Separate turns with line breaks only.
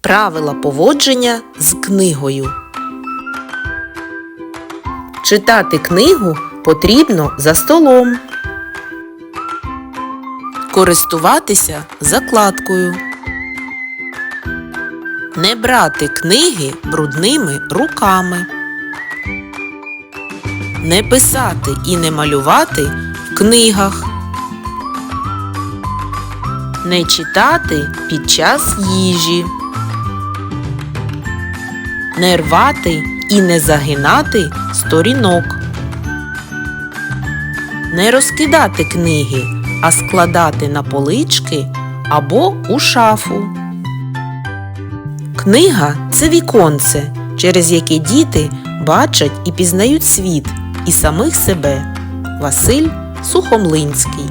Правила поводження з книгою. Читати книгу потрібно за столом. Користуватися закладкою. Не брати книги брудними руками. Не писати і не малювати в книгах. Не читати під час їжі. Не рвати і не загинати сторінок. Не розкидати книги, а складати на полички або у шафу. Книга це віконце, через яке діти бачать і пізнають світ і самих себе. Василь Сухомлинський